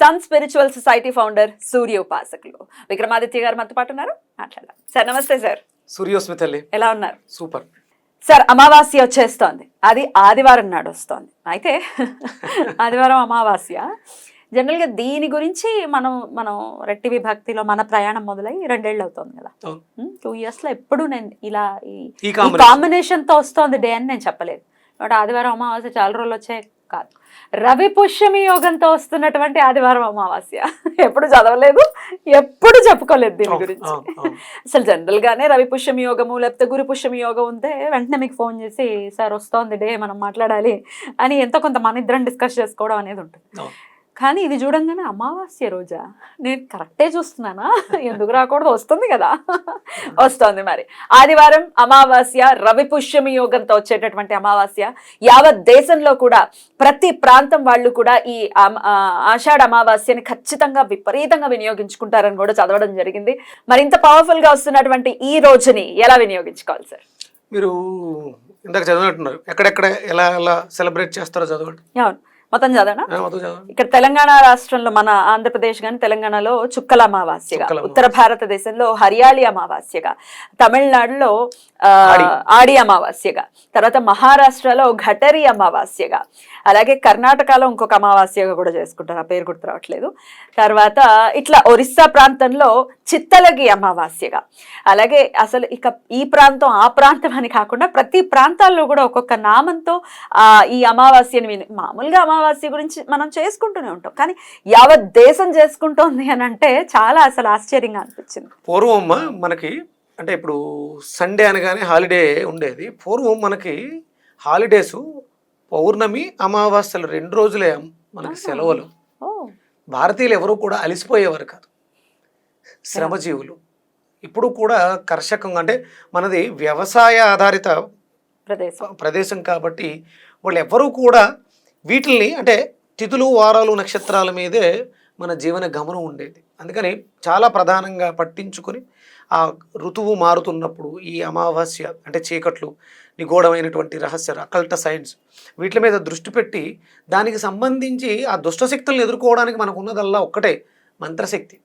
Sun spiritual society founder సూర్య ఉపాసకులు విక్రమాదిత్య గారు మనతో పాటు ఉన్నారు. మాట్లాడదాం. సార్ నమస్తే సార్ సూర్యోస్మి తల్లి ఎలా ఉన్నారు? సూపర్. సార్ అమావాస్య వచ్చేస్తోంది. అది ఆదివారం నాడు వస్తోంది. అయితే ఆదివారం అమావాస్య. జనరల్గా దీని గురించి మనం మనం రెట్టి విభక్తిలో మన ప్రయాణం మొదలై రెండేళ్ళు అవుతుంది కదా. టూ ఇయర్స్లో ఎప్పుడు నేను ఇలా ఈ ఈ ఈ కాంబినేషన్ కాంబినేషన్తో వస్తోంది డే అని నేను చెప్పలేదు. కాబట్టి ఆదివారం అమావాస్య చాలా రోజులు వచ్చాయి. కాదు. రవి పుష్యమి యోగంతో వస్తున్నటువంటి ఆదివారం అమావాస్య. ఎప్పుడు చదవలేదు ఎప్పుడు చెప్పుకోలేదు దీని గురించి. అసలు జనరల్ గానే రవి పుష్యమి యోగము లేకపోతే గురు పుష్యమి యోగం ఉంటే వెంటనే మీకు ఫోన్ చేసి సార్ వస్తోంది డే మనం మాట్లాడాలి అని ఎంతో కొంత మన ఇద్దరం డిస్కస్ చేసుకోవడం అనేది ఉంటుంది. కానీ ఇది చూడంగానే అమావాస్య రోజా? నేను కరెక్టే చూస్తున్నానా? ఎందుకు రాకూడదు? వస్తుంది కదా. వస్తోంది మరి. ఆదివారం అమావాస్య రవి పుష్యమి యోగంతో వచ్చేటటువంటి అమావాస్య. యావత్ దేశంలో కూడా ప్రతి ప్రాంతం వాళ్ళు కూడా ఈ ఆషాఢ అమావాస్యని ఖచ్చితంగా విపరీతంగా వినియోగించుకుంటారని కూడా చదవడం జరిగింది. మరి ఇంత పవర్ఫుల్గా వస్తున్నటువంటి ఈ రోజుని ఎలా వినియోగించుకోవాలి సార్ మీరు ఇందాక చదివినట్టున్నారు. ఎక్కడెక్కడ ఎలా ఎలా సెలబ్రేట్ చేస్తారో చదవండి. అవును. మొత్తం చదవనా? ఇక్కడ తెలంగాణ రాష్ట్రంలో మన ఆంధ్రప్రదేశ్ కానీ తెలంగాణలో చుక్కల అమావాస్యగా ఉత్తర భారతదేశంలో హరియాళి అమావాస్యగా తమిళనాడులో ఆడి. అమావాస్యగా తర్వాత మహారాష్ట్రలో ఘటరి అమావాస్యగా అలాగే కర్ణాటకలో ఇంకొక అమావాస్యగా కూడా చేసుకుంటారు. ఆ పేరు గుర్తు రావట్లేదు. తర్వాత ఇట్లా ఒరిస్సా ప్రాంతంలో చిత్తలగి అమావాస్యగా అలాగే అసలు ఇక ఈ ప్రాంతం ఆ ప్రాంతం అని కాకుండా ప్రతి ప్రాంతాల్లో కూడా ఒక్కొక్క నామంతో ఆ ఈ అమావాస్యని మామూలుగా అమావాస్య గురించి మనం చేసుకుంటూనే ఉంటాం. కానీ యావత్ దేశం చేసుకుంటోంది అని అంటే చాలా అసలు ఆశ్చర్యంగా అనిపించింది. పూర్వం మనకి అంటే ఇప్పుడు సండే అనగానే హాలిడే ఉండేది. పూర్వం మనకి హాలిడేస్ పౌర్ణమి అమావాస్యలు రెండు రోజులే మనకి. సెలవులు. భారతీయులు ఎవరు కూడా అలసిపోయేవారు కాదు. శ్రమజీవులు. ఇప్పుడు కూడా కర్షకం అంటే మనది వ్యవసాయ ఆధారిత ప్రదేశం. ప్రదేశం కాబట్టి వాళ్ళు ఎవరూ కూడా వీటిల్ని అంటే తిథులు వారాలు నక్షత్రాల మీదే మన జీవన గమనం ఉండేది. అందుకని చాలా ప్రధానంగా పట్టించుకొని ఆ ఋతువు మారుతున్నప్పుడు ఈ అమావాస్య అంటే చీకట్లు నిగూఢమైనటువంటి రహస్య అకల్ట సైన్స్ వీటి మీద దృష్టి పెట్టి దానికి సంబంధించి ఆ దుష్టశక్తులను ఎదుర్కోవడానికి మనకు ఉన్నదల్లా ఒక్కటే మంత్రశక్తి.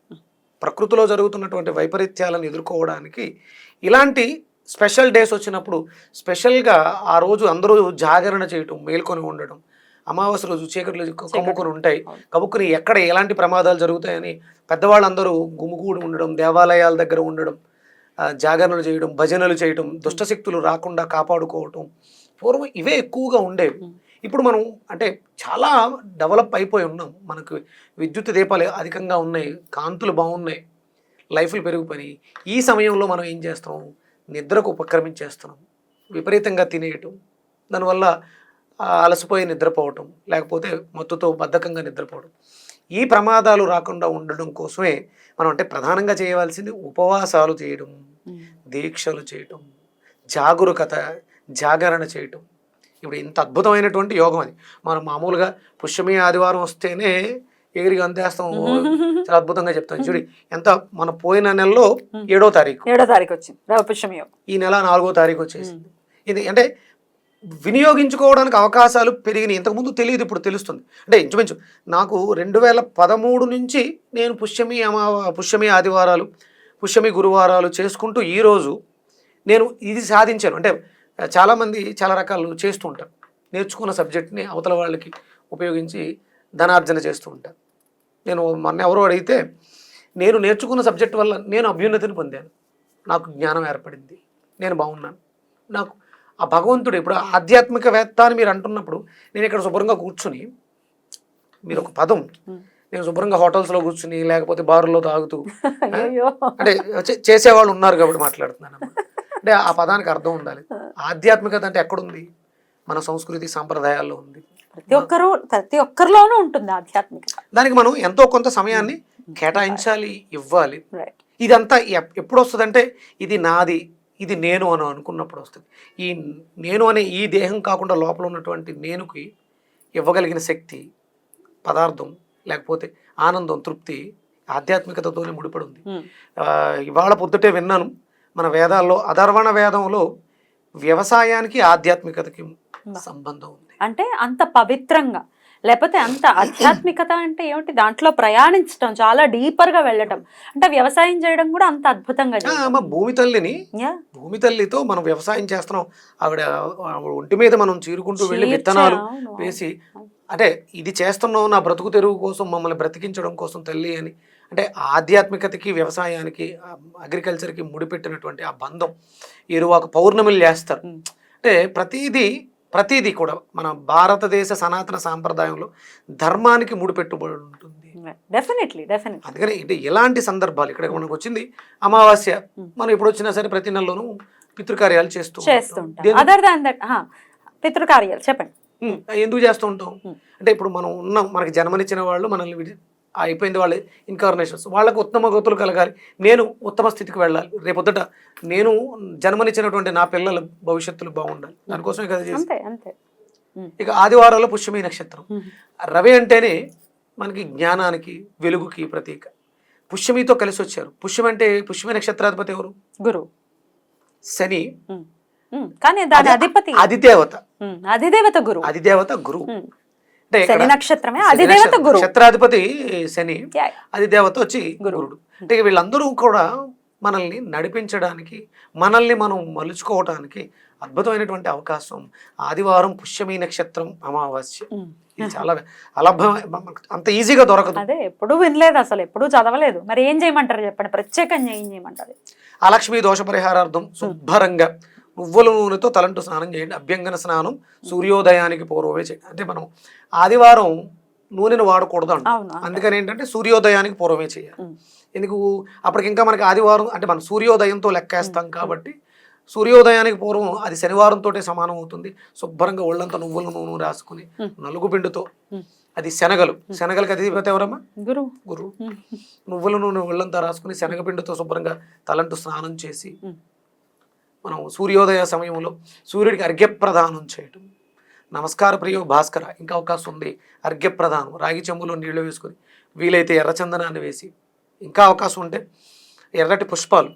ప్రకృతిలో జరుగుతున్నటువంటి వైపరీత్యాలను ఎదుర్కోవడానికి ఇలాంటి స్పెషల్ డేస్ వచ్చినప్పుడు స్పెషల్గా ఆ రోజు అందరూ జాగరణ చేయటం మేల్కొని ఉండడం అమావాస్య రోజు చీకట్లు కమ్ముకొని ఉంటాయి. కమ్ముకుని ఎక్కడ ఎలాంటి ప్రమాదాలు జరుగుతాయని పెద్దవాళ్ళందరూ గుమిగూడి ఉండడం దేవాలయాల దగ్గర ఉండడం జాగరణలు చేయడం భజనలు చేయడం దుష్టశక్తులు రాకుండా కాపాడుకోవటం పూర్వం ఇవే ఎక్కువగా ఉండేవి. ఇప్పుడు మనం అంటే చాలా డెవలప్ అయిపోయి ఉన్నాం. మనకు విద్యుత్ దీపాలు అధికంగా ఉన్నాయి కాంతులు బాగున్నాయి లైఫ్లు పెరిగిపోయి ఈ సమయంలో మనం ఏం చేస్తాం నిద్రకు ఉపక్రమించేస్తున్నాం. విపరీతంగా తినేయటం. దానివల్ల అలసిపోయి నిద్రపోవటం లేకపోతే మత్తుతో బద్ధకంగా నిద్రపోవడం ఈ ప్రమాదాలు రాకుండా ఉండడం కోసమే మనం అంటే ప్రధానంగా చేయవలసింది ఉపవాసాలు చేయడం దీక్షలు చేయటం జాగరూకత జాగరణ చేయటం. ఇప్పుడు ఇంత అద్భుతమైనటువంటి యోగం అది. మనం మామూలుగా పుష్యమి ఆదివారం వస్తేనే ఎగిరి అందేస్తాం చాలా అద్భుతంగా చెప్తాం. చూడి ఎంత మన పోయిన నెలలో ఏడో తారీఖు. ఏడో తారీఖు వచ్చింది. ఈ నెల నాలుగో తారీఖు వచ్చేసింది. ఇది అంటే వినియోగించుకోవడానికి అవకాశాలు పెరిగినాయి. ఇంతకుముందు తెలియదు ఇప్పుడు తెలుస్తుంది. అంటే ఇంచుమించు నాకు రెండు వేల పదమూడు నుంచి నేను పుష్యమి అమా పుష్యమి ఆదివారాలు పుష్యమి గురువారాలు చేసుకుంటూ ఈరోజు నేను ఇది సాధించాను. అంటే చాలామంది చాలా రకాలు చేస్తూ ఉంటారు. నేర్చుకున్న సబ్జెక్ట్ని అవతల వాళ్ళకి ఉపయోగించి ధనార్జన చేస్తూ ఉంటారు. నేను మొన్న ఎవరో అడిగితే నేను నేర్చుకున్న సబ్జెక్ట్ వల్ల నేను అభ్యున్నతిని పొందాను. నాకు జ్ఞానం ఏర్పడింది. నేను బాగున్నాను. నాకు ఆ భగవంతుడు ఇప్పుడు ఆధ్యాత్మికవేత్త అని మీరు అంటున్నప్పుడు నేను ఇక్కడ శుభ్రంగా కూర్చుని మీరు ఒక పదం. నేను శుభ్రంగా హోటల్స్లో కూర్చుని లేకపోతే బారుల్లో తాగుతూ అంటే చేసేవాళ్ళు ఉన్నారు కాబట్టి మాట్లాడుతున్నాను. అంటే ఆ పదానికి అర్థం ఉండాలి. ఆధ్యాత్మికత అంటే ఎక్కడుంది? మన సంస్కృతి సాంప్రదాయాల్లో ఉంది. ప్రతి ఒక్కరు ప్రతి ఒక్కరిలోనూ ఉంటుంది ఆధ్యాత్మికత. దానికి మనం ఎంతో కొంత సమయాన్ని కేటాయించాలి ఇవ్వాలి. ఇదంతా ఎప్- ఎప్పుడు వస్తుందంటే ఇది నాది ఇది నేను అని అనుకున్నప్పుడు వస్తుంది. ఈ నేను అనే ఈ దేహం కాకుండా లోపల ఉన్నటువంటి నేనుకి ఇవ్వగలిగిన శక్తి పదార్థం లేకపోతే ఆనందం తృప్తి ఆధ్యాత్మికతతోనే ముడిపడి ఉంది ఇవాళ పొద్దుటే విన్నాను మన వేదాల్లో అధర్వణ వేదంలో వ్యవసాయానికి ఆధ్యాత్మికతకి సంబంధం ఉంది. అంటే అంత పవిత్రంగా లేకపోతే అంత ఆధ్యాత్మికత అంటే ఏమిటి? దాంట్లో ప్రయాణించడం చాలా డీపర్గా వెళ్ళటం. అంటే వ్యవసాయం చేయడం కూడా అంత అద్భుతంగా. మా భూమి తల్లిని. భూమి తల్లితో మనం వ్యవసాయం చేస్తున్నాం. ఆవిడ ఒంటి మీద మనం చీరుకుంటూ వెళ్ళి విత్తనాలు వేసి అంటే ఇది చేస్తున్నాం నా బ్రతుకు తెరువు కోసం మమ్మల్ని బ్రతికించడం కోసం తల్లి అని. అంటే ఆధ్యాత్మికతకి వ్యవసాయానికి అగ్రికల్చర్కి ముడిపెట్టినటువంటి ఆ బంధం. ఇరువాక పౌర్ణమిలు చేస్తారు. అంటే ప్రతిదీ ప్రతిదీ కూడా మన భారతదేశ సనాతన సాంప్రదాయంలో ధర్మానికి ముడిపెట్టుబడి ఉంటుంది డెఫినెట్లీ డెఫినెట్లీ అందుకని అంటే ఎలాంటి సందర్భాలు ఇక్కడ మనకు వచ్చింది అమావాస్య Hmm. మనం ఎప్పుడు వచ్చినా సరే ప్రతి నెలలోనూ పితృకార్యాలు చేస్తూ ఉంటాం. చేస్తుంటాం దేని- అదర్ దాన్ దట్ పితృకార్యాలు చెప్పండి ఉమ్, ఎందుకు చేస్తూ ఉంటాం Hmm. అంటే ఇప్పుడు మనం ఉన్నాం మనకి జన్మనిచ్చిన వాళ్ళు మనల్ని అయిపోయింది వాళ్ళ ఇన్కార్నేషన్స్ వాళ్ళకు ఉత్తమ గతులు కలగాలి. నేను ఉత్తమ స్థితికి వెళ్ళాలి. రేపొద్దుట నేను జన్మనిచ్చినటువంటి నా పిల్లల భవిష్యత్తులు బాగుండాలి. దానికోసమే కదా చేసి. ఇక ఆదివారాల్లో పుష్యమి నక్షత్రం. రవి అంటేనే మనకి జ్ఞానానికి వెలుగుకి ప్రతీక. పుష్యమితో కలిసి వచ్చారు. పుష్యం అంటే పుష్యమి నక్షత్రాధిపతి ఎవరు? గురువు. శని. కానీ దాని అధిపతి. అధిదేవత. అధిదేవత గురువు. అధిదేవత గురువు. అంటే శని నక్షత్రమే అధిదేవత. గురువు. నక్షత్రాధిపతి శని యా. అది దేవత వచ్చి. గురుడు. అంటే వీళ్ళందరూ కూడా మనల్ని నడిపించడానికి మనల్ని మనం మలుచుకోవడానికి అద్భుతమైనటువంటి అవకాశం. ఆదివారం పుష్యమి నక్షత్రం అమావాస్య. ఇది చాలా అలభ్యం అంత ఈజీగా దొరకదు. అదే ఎప్పుడు వినలేదు అసలు ఎప్పుడు చదవలేదు. మరి ఏం చేయమంటారు చెప్పండి? ప్రత్యేకంగా ఏం చేయమంటారు? అలక్ష్మి దోష పరిహారార్థం శుభ్రంగా నువ్వుల నూనెతో తలంటు స్నానం చేయండి. అభ్యంగన స్నానం సూర్యోదయానికి పూర్వమే చేయండి. అంటే మనం ఆదివారం నూనెను వాడకూడదు అంటాం. అందుకని ఏంటంటే సూర్యోదయానికి పూర్వమే చేయాలి. ఎందుకు? అప్పటికి ఇంకా మనకి ఆదివారం అంటే మనం సూర్యోదయంతో లెక్కేస్తాం కాబట్టి సూర్యోదయానికి పూర్వం అది శనివారంతో సమానం అవుతుంది. శుభ్రంగా ఒళ్ళంతా నువ్వుల నూనె రాసుకుని. నలుగు పిండితో. అది శనగలు. శనగలకి అధిపతి ఎవరమ్మా? గురువు గురువు ఉమ్. నువ్వుల నూనె ఒళ్ళంతా రాసుకుని శనగపిండితో శుభ్రంగా తలంటు స్నానం చేసి. మనం సూర్యోదయ సమయంలో సూర్యుడికి అర్ఘ్యప్రదానం చేయటం. నమస్కార ప్రియ భాస్కర ఇంకా అవకాశం ఉంది. అర్ఘ్యప్రదానం రాగి చెంబులో నీళ్ళు వేసుకొని వీలైతే ఎర్రచందనాన్ని వేసి ఇంకా అవకాశం ఉంటే ఎర్రటి పుష్పాలు.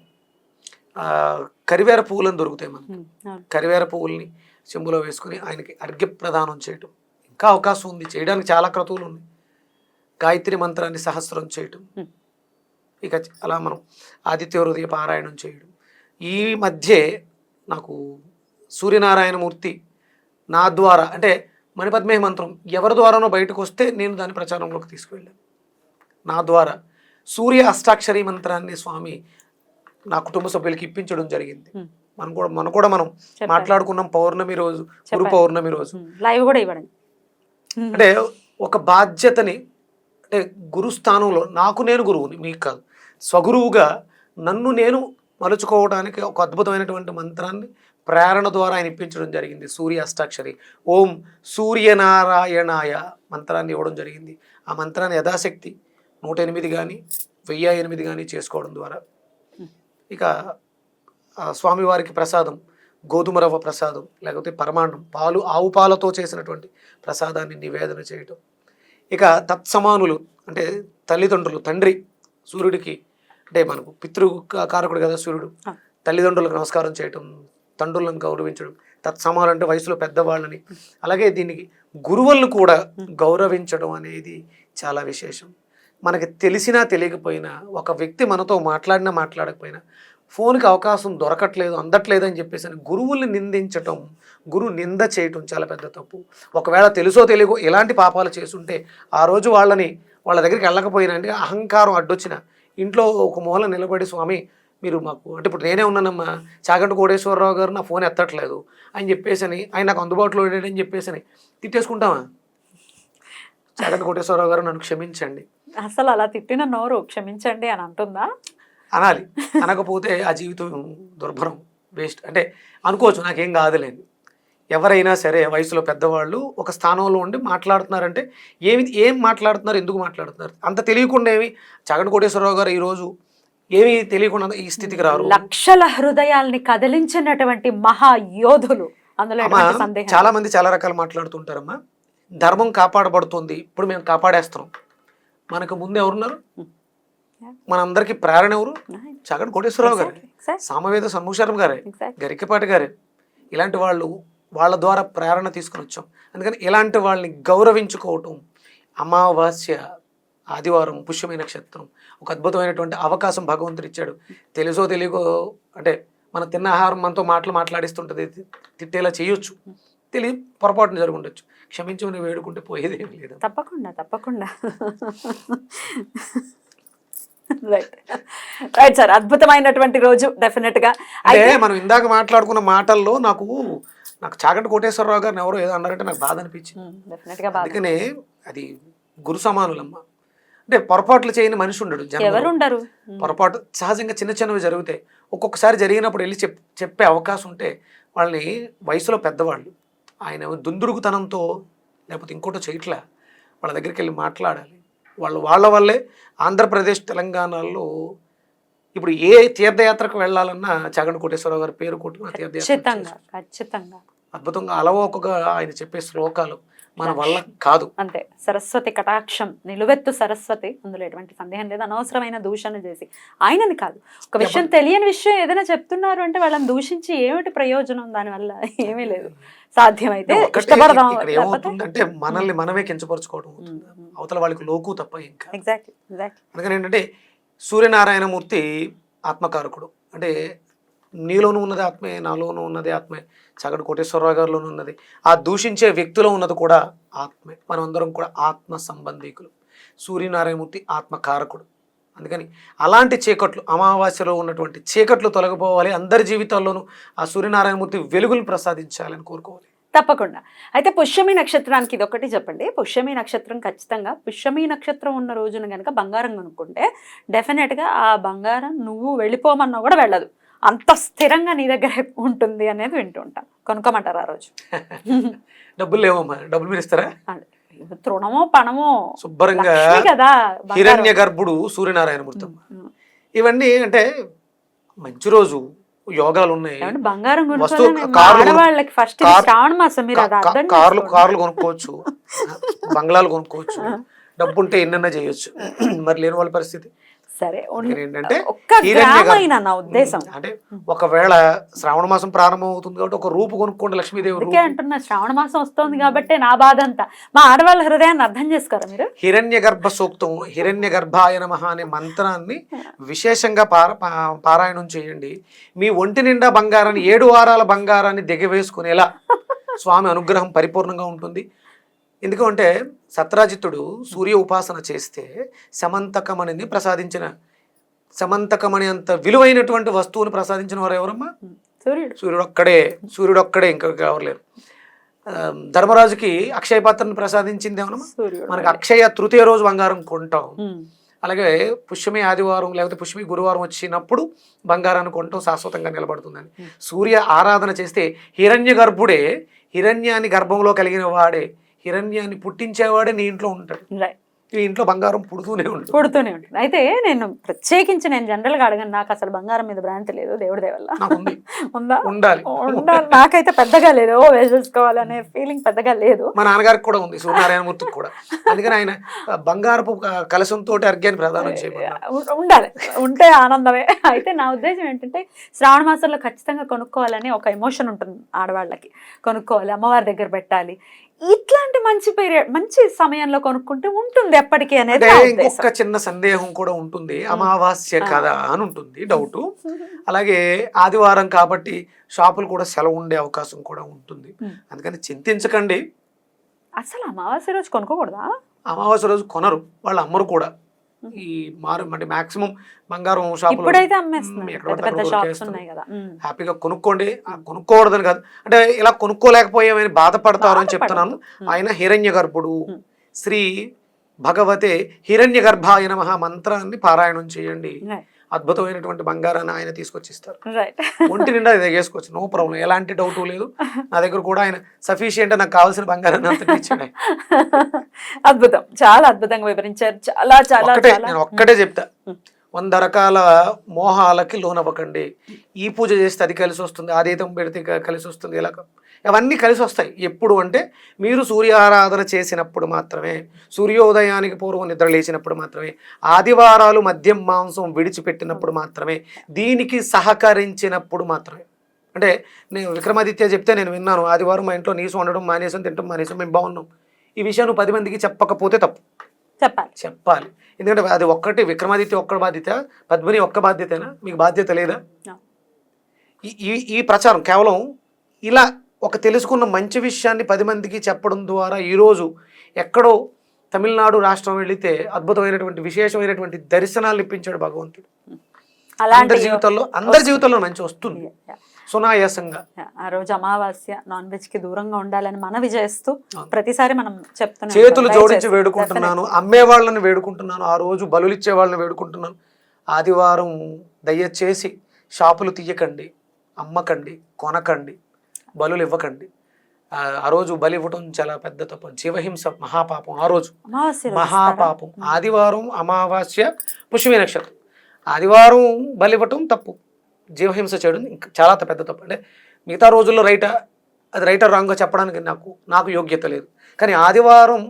కరివేర పువ్వులను దొరుకుతాయి మనకి. కరివేర పువ్వుల్ని చెంబులో వేసుకుని ఆయనకి అర్ఘ్యప్రదానం చేయటం. ఇంకా అవకాశం ఉంది. చేయడానికి చాలా క్రతువులు ఉన్నాయి. గాయత్రి మంత్రాన్ని సహస్రం చేయటం. ఇక అలా మనం ఆదిత్య హృదయ పారాయణం చేయడం. ఈ మధ్యే నాకు సూర్యనారాయణమూర్తి నా ద్వారా అంటే మణిపద్మే మంత్రం ఎవరి ద్వారానో బయటకు వస్తే నేను దాని ప్రచారంలోకి తీసుకువెళ్ళాను నా ద్వారా సూర్య అష్టాక్షరి మంత్రాన్ని స్వామి నా కుటుంబ సభ్యులకి ఇప్పించడం జరిగింది. మనం కూడా మనం కూడా మనం. మాట్లాడుకున్నాం పౌర్ణమి రోజు గురు. పౌర్ణమి రోజు ఉమ్. లైవ్ కూడా ఇవ్వండి ఉమ్. అంటే ఒక బాధ్యతని అంటే గురు స్థానంలో నాకు నేను గురువుని మీకు కాదు స్వగురువుగా నన్ను నేను మలుచుకోవడానికి ఒక అద్భుతమైనటువంటి మంత్రాన్ని ప్రేరణ ద్వారా ఆయన ఇప్పించడం జరిగింది. సూర్య అష్టాక్షరి. ఓం సూర్యనారాయణాయ మంత్రాన్ని ఇవ్వడం జరిగింది. ఆ మంత్రాన్ని యథాశక్తి నూట ఎనిమిది కానీ వెయ్యి ఎనిమిది కానీ చేసుకోవడం ద్వారా. ఇక స్వామివారికి ప్రసాదం గోధుమ రవ్వ ప్రసాదం లేకపోతే పరమాన్నం పాలు ఆవు పాలతో చేసినటువంటి ప్రసాదాన్ని నివేదన చేయటం. ఇక తత్సమానులు అంటే తల్లిదండ్రులు తండ్రి సూర్యుడికి అంటే మనకు పితృ కారకుడు కదా సూర్యుడు. తల్లిదండ్రులకు నమస్కారం చేయటం తండ్రులను గౌరవించడం తత్సమానులు అంటే వయసులో పెద్దవాళ్ళని. అలాగే దీనికి గురువులను కూడా గౌరవించడం అనేది చాలా విశేషం. మనకి తెలిసినా తెలియకపోయినా ఒక వ్యక్తి మనతో మాట్లాడినా మాట్లాడకపోయినా ఫోన్కి అవకాశం దొరకట్లేదు అందట్లేదు అని చెప్పేసి అని గురువుల్ని నిందించటం గురు నింద చేయటం చాలా పెద్ద తప్పు. ఒకవేళ తెలుసో తెలియకో ఎలాంటి పాపాలు చేసుంటే ఆ రోజు వాళ్ళని వాళ్ళ దగ్గరికి వెళ్ళకపోయినా అంటే అహంకారం అడ్డొచ్చిన ఇంట్లో ఒక మూల నిలబడి స్వామి మీరు మాకు అంటే ఇప్పుడు నేనే ఉన్నానమ్మా. చాగంటి కోటేశ్వరరావు గారు నా ఫోన్ ఎత్తట్లేదు. అని చెప్పేసి అని ఆయన నాకు అందుబాటులో లేడని చెప్పేసి అని తిట్టేసుకుంటామా చాగంటి కోటేశ్వరరావు గారు నన్ను క్షమించండి. అసలు అలా తిట్టిన నోరు క్షమించండి అని అంటుందా? అనాలి. అనకపోతే ఆ జీవితం దుర్భరం వేస్ట్. అంటే అనుకోవచ్చు నాకేం కాదులేండి. ఎవరైనా సరే వయసులో పెద్దవాళ్ళు ఒక స్థానంలో ఉండి మాట్లాడుతున్నారంటే ఏమి ఏం మాట్లాడుతున్నారు ఎందుకు మాట్లాడుతున్నారు? అంత తెలియకుండా ఏమి? చగన్ కోటేశ్వరరావు గారు ఈరోజు ఏమీ తెలియకుండా ఈ స్థితికి రారు. లక్షల హృదయాల్ని కదిలించినటువంటి మహా యోధులు అందులో చాలా మంది చాలా రకాలు మాట్లాడుతుంటారమ్మా. ధర్మం కాపాడబడుతుంది. ఇప్పుడు మేము కాపాడేస్తున్నాం. మనకు ముందు ఎవరున్నారు? మనందరికీ ప్రేరణ ఎవరు. చగన్ కోటేశ్వరరావు గారు. సామవేద సన్ముఖశరం గారే. గరికపాటి గారే. ఇలాంటి వాళ్ళు వాళ్ళ ద్వారా ప్రేరణ తీసుకుని వచ్చాం. అందుకని ఇలాంటి వాళ్ళని గౌరవించుకోవటం అమావాస్య ఆదివారం పుష్యమైన నక్షత్రం ఒక అద్భుతమైనటువంటి అవకాశం భగవంతుడు ఇచ్చాడు. తెలుసో తెలియకో అంటే మనం తిన్న ఆహారం మనతో మాటలు మాట్లాడిస్తుంటుంది తిట్టేలా చేయొచ్చు. తెలియ పొరపాటున జరిగి ఉండొచ్చు క్షమించమని వేడుకుంటే పోయేది ఏం లేదు. తప్పకుండా తప్పకుండా. రైట్ రైట్ సార్ అద్భుతమైనటువంటి రోజు డెఫినెట్గా. అంటే మనం ఇందాక మాట్లాడుకున్న మాటల్లో నాకు నాకు చాగంటి కోటేశ్వరరావు గారిని ఎవరో ఏదో అన్నారంటే నాకు బాధ అనిపించింది. అందుకనే అది గురు సమానులమ్మ. అంటే పొరపాట్లు చేయని మనిషి ఉండడు. ఉండరు పొరపాటు సహజంగా చిన్న చిన్నవి జరుగుతాయి. ఒక్కొక్కసారి జరిగినప్పుడు వెళ్ళి చెప్ చెప్పే అవకాశం ఉంటే వాళ్ళని వయసులో పెద్దవాళ్ళు ఆయన దుందుడుకుతనంతో లేకపోతే ఇంకోటో చేయట్లే వాళ్ళ దగ్గరికి వెళ్ళి మాట్లాడాలి. వాళ్ళు వాళ్ళ వల్లే ఆంధ్రప్రదేశ్ తెలంగాణలో ఇప్పుడు ఏ తీర్థయాత్రకు వెళ్ళాలన్నా చగన్ కోటేశ్వరరావు గారి పేరు కొట్టుకుని ఆ తీర్థయాత్ర ఖచ్చితంగా అద్భుతంగా అలవోకగా ఆయన చెప్పే శ్లోకాలు మన వల్ల కాదు. అంతే సరస్వతి కటాక్షం నిలువెత్తు సరస్వతి అందులో ఎటువంటి సందేహం లేదు. అనవసరమైన దూషణ చేసి ఆయనని కాదు. ఒక విషయం తెలియని విషయం ఏదైనా చెప్తున్నారు అంటే వాళ్ళని దూషించి ఏమిటి ప్రయోజనం? దానివల్ల ఏమీ లేదు. సాధ్యమైతే ఇక్కడ ఏమవుతుందంటే మనల్ని మనమే కించపరచుకోవడం అవతల వాళ్ళకి లోకు తప్ప ఇంకా ఎగ్జాక్ట్లీ ఎగ్జాక్ట్లీ అందుకని ఏంటంటే సూర్యనారాయణమూర్తి ఆత్మకారకుడు. అంటే నీలోనూ ఉన్నది ఆత్మే నాలోనూ ఉన్నది ఆత్మే చగడు కోటేశ్వరరావు గారిలోనూ ఉన్నది. ఆ దూషించే వ్యక్తిలో ఉన్నది కూడా ఆత్మే. మనమందరం కూడా ఆత్మ సంబంధికులు. సూర్యనారాయణమూర్తి ఆత్మకారకుడు. అందుకని అలాంటి చీకట్లు అమావాస్యలో ఉన్నటువంటి చీకట్లు తొలగిపోవాలి. అందరి జీవితాల్లోనూ ఆ సూర్యనారాయణమూర్తి వెలుగులు ప్రసాదించాలని కోరుకోవాలి. తప్పకుండా. అయితే పుష్యమి నక్షత్రానికి ఇది ఒకటి చెప్పండి. పుష్యమి నక్షత్రం ఖచ్చితంగా పుష్యమి నక్షత్రం ఉన్న రోజున కనుక బంగారం కొనుక్కుంటే డెఫినెట్గా ఆ బంగారం నువ్వు వెళ్ళిపోమన్నా కూడా వెళ్ళదు. అంత స్థిరంగా నీ దగ్గర ఉంటుంది అనేది వింటూ ఉంటాం. కొనుక్కోమంటారు ఆ రోజు. డబ్బులు లేవమ్మా డబ్బులు మీరు ఇస్తారా. తృణమో పణమో శుభ్రంగా కదా. హిరణ్య గర్భుడు సూర్యనారాయణమూర్తి ఉమ్. ఇవన్నీ అంటే మంచి రోజు. యోగాలు ఉన్నాయి బంగారం ఆడవాళ్ళకి ఫస్ట్ శ్రావణ మాసం మీరు కార్లు. కార్లు కొనుక్కోవచ్చు. బంగ్లాలు కొనుక్కోవచ్చు. డబ్బు ఉంటే ఎన్నైనా చేయొచ్చు. మరి లేని వాళ్ళ పరిస్థితి. సరే ఏంటంటే ఒక్క నా ఉద్దేశం? అంటే ఒకవేళ శ్రావణ మాసం ప్రారంభం అవుతుంది కాబట్టి ఒక రూపు కొనుక్కోండి లక్ష్మీదేవి అంటున్నా శ్రావణ మాసం వస్తుంది కాబట్టి నా బాధ అంతా మా ఆడవాళ్ళ హృదయాన్ని అర్థం చేసుకోరా మీరు? హిరణ్య గర్భ సూక్తం హిరణ్య గర్భాయ నమః అనే మంత్రాన్ని విశేషంగా పారాయణం చేయండి. మీ ఒంటి నిండా బంగారాన్ని ఏడు వారాల బంగారాన్ని దిగవేసుకునేలా స్వామి అనుగ్రహం పరిపూర్ణంగా ఉంటుంది. ఎందుకంటే సత్రాజిత్తుడు సూర్య ఉపాసన చేస్తే సమంతకమణిని ప్రసాదించిన సమంతకమణి అంత విలువైనటువంటి వస్తువుని ప్రసాదించిన వారు ఎవరమ్మా? సూర్యుడు. సూర్యుడు ఒక్కడే సూర్యుడు ఒక్కడే ఇంకా ఎవరు ధర్మరాజుకి అక్షయ పాత్రను ప్రసాదించింది ఏమన్నా మనకు అక్షయ తృతీయ రోజు బంగారం కొంటాం. అలాగే పుష్యమి ఆదివారం లేకపోతే పుష్యమి గురువారం వచ్చినప్పుడు బంగారాన్ని కొనటం శాశ్వతంగా నిలబడుతుందని. సూర్య ఆరాధన చేస్తే హిరణ్య గర్భుడే హిరణ్యాన్ని గర్భంలో కలిగిన వాడే హిరణ్యాన్ని పుట్టించేవాడే నీ ఇంట్లో ఉంటాడు. నీ ఇంట్లో బంగారం పుడుతూనే ఉంటుంది. పుడుతూనే ఉంటుంది. అయితే నేను ప్రత్యేకించి నేను జనరల్గా అడగను. నాకు అసలు బంగారం మీద భ్రాంతి లేదు. దేవుడి దయ వల్ల. నాకు ఉంది. ఉండాలి. ఉండాలి. నాకైతే పెద్దగా లేదు. ఓ వేసేసుకోవాలనే ఫీలింగ్ పెద్దగా లేదు. మా నాన్నగారికి కూడా ఉంది. సూర్యనారాయణమూర్తికి కూడా. అందుకని ఆయన బంగారపు క- కలశంతో అర్ఘ్యాన్ని ప్రదానం చేయమన్నారు ఉ- ఉండాలి. ఉంటే ఆనందమే. అయితే నా ఉద్దేశం ఏంటంటే శ్రావణ మాసంలో ఖచ్చితంగా కొనుక్కోవాలని ఒక ఎమోషన్ ఉంటుంది ఆడవాళ్ళకి. కొనుక్కోవాలి. అమ్మవారి దగ్గర పెట్టాలి. ఇట్లాంటి మంచి పీరియడ్ మంచి సమయంలో కొనుక్కుంటే ఉంటుంది ఎప్పటికీ అనేది. ఇంకొక చిన్న సందేహం కూడా ఉంటుంది. అమావాస్య. కదా అని ఉంటుంది డౌట్ అలాగే ఆదివారం కాబట్టి షాపులు కూడా సెలవు ఉండే అవకాశం కూడా ఉంటుంది. అందుకని చింతించకండి. అసలు అమావాస్య రోజు కొనుక్కోకూడదా? అమావాస్య రోజు కొనరు వాళ్ళు అమ్మరు కూడా. ఈ మారు అంటే మాక్సిమం బంగారం షాపులు. హ్యాపీగా కొనుక్కోండి ఆ కొనుక్కోకూడదని కాదు అంటే ఇలా కొనుక్కోలేకపోయామని బాధపడతారు అని చెప్తున్నాను. ఆయన హిరణ్య గర్భుడు. శ్రీ భగవతే హిరణ్య గర్భాయ నమః మంత్రాన్ని పారాయణం చేయండి. అద్భుతమైనటువంటి బంగారాన్ని ఆయన తీసుకొచ్చిస్తారు. ఒంటి నిండా ఇది వేసుకోవచ్చు. No problem. ఎలాంటి డౌట్ లేదు. నా దగ్గర కూడా ఆయన సఫిషియంట్ నాకు కావాల్సిన బంగారాన్ని అంత ఇచ్చాడు. అద్భుతం. చాలా అద్భుతంగా వివరించారు. చాలా చాలా ఒక్కటే చాలా. నేను ఒక్కటే చెప్తా. వంద రకాల మోహాలకి లోనవ్వకండి. ఈ పూజ చేస్తే అది కలిసి వస్తుంది ఆదేతం పెడితే కలిసి వస్తుంది ఇలా అవన్నీ కలిసి వస్తాయి. ఎప్పుడు అంటే మీరు సూర్యారాధన చేసినప్పుడు మాత్రమే సూర్యోదయానికి పూర్వం నిద్ర లేచినప్పుడు మాత్రమే ఆదివారాలు మద్యం మాంసం విడిచిపెట్టినప్పుడు మాత్రమే దీనికి సహకరించినప్పుడు మాత్రమే. అంటే నేను విక్రమాదిత్య చెప్తే నేను విన్నాను ఆదివారం మా ఇంట్లో నీసు వండడం మానేసం తింటాం మానేసం మేము బాగున్నాం. ఈ విషయం పది మందికి చెప్పకపోతే తప్పు. చెప్పాలి. చెప్పాలి. ఎందుకంటే అది ఒక్కటి విక్రమాదిత్య ఒక్క బాధ్యత పద్మిని ఒక్క బాధ్యతేనా? మీకు బాధ్యత లేదా. ఈ ఈ- ప్రచారం కేవలం ఇలా ఒక తెలుసుకున్న మంచి విషయాన్ని పది మందికి చెప్పడం ద్వారా ఈరోజు ఎక్కడో తమిళనాడు రాష్ట్రం వెళితే అద్భుతమైనటువంటి విశేషమైనటువంటి దర్శనాలు ఇప్పించాడు భగవంతుడు. అలాంటి అందరి జీవితాల్లో అందరి జీవితంలో మంచి వస్తుంది. సునాయాసంగా. ఆ రోజు అమావాస్య నాన్ వెజ్కి దూరంగా ఉండాలని మనవి చేస్తూ. ప్రతిసారి మనం చెప్తున్నాం. చేతులు జోడించి వేడుకుంటున్నాను అమ్మే వాళ్ళని వేడుకుంటున్నాను ఆ రోజు బలులు ఇచ్చే వాళ్ళని వేడుకుంటున్నాను. ఆదివారం దయచేసి షాపులు తీయకండి అమ్మకండి కొనకండి బలులు ఇవ్వకండి ఆ రోజు బలి ఇవ్వడం చాలా పెద్ద తప్పు. జీవహింస మహాపాపం ఆ రోజు. మహాపాపం? ఆదివారం అమావాస్య పుష్యమి నక్షత్రం ఆదివారం బలి ఇవ్వటం తప్పు. జీవహింస చేయడం ఇంకా చాలా పెద్ద తప్పు అంటే మిగతా రోజుల్లో రైటా అది రైటర్ రాంగ్గా చెప్పడానికి నాకు నాకు యోగ్యత లేదు. కానీ ఆదివారం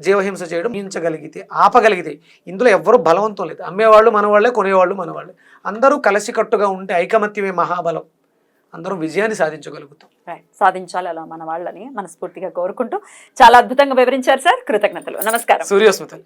జీవహింస చేయడం హింసగలిగితే ఆపగలిగితే ఇందులో ఎవ్వరూ బలవంతం లేదు. అమ్మేవాళ్ళు మనవాళ్ళే కొనేవాళ్ళు మనవాళ్ళే అందరూ కలిసికట్టుగా ఉంటే ఐకమత్యమే మహాబలం. అందరం విజయాన్ని సాధించగలుగుతాం. సాధించాలి అలా మన వాళ్ళని మనస్ఫూర్తిగా కోరుకుంటూ చాలా అద్భుతంగా వివరించారు సార్. కృతజ్ఞతలు. నమస్కారం. సూర్యోస్మితలు.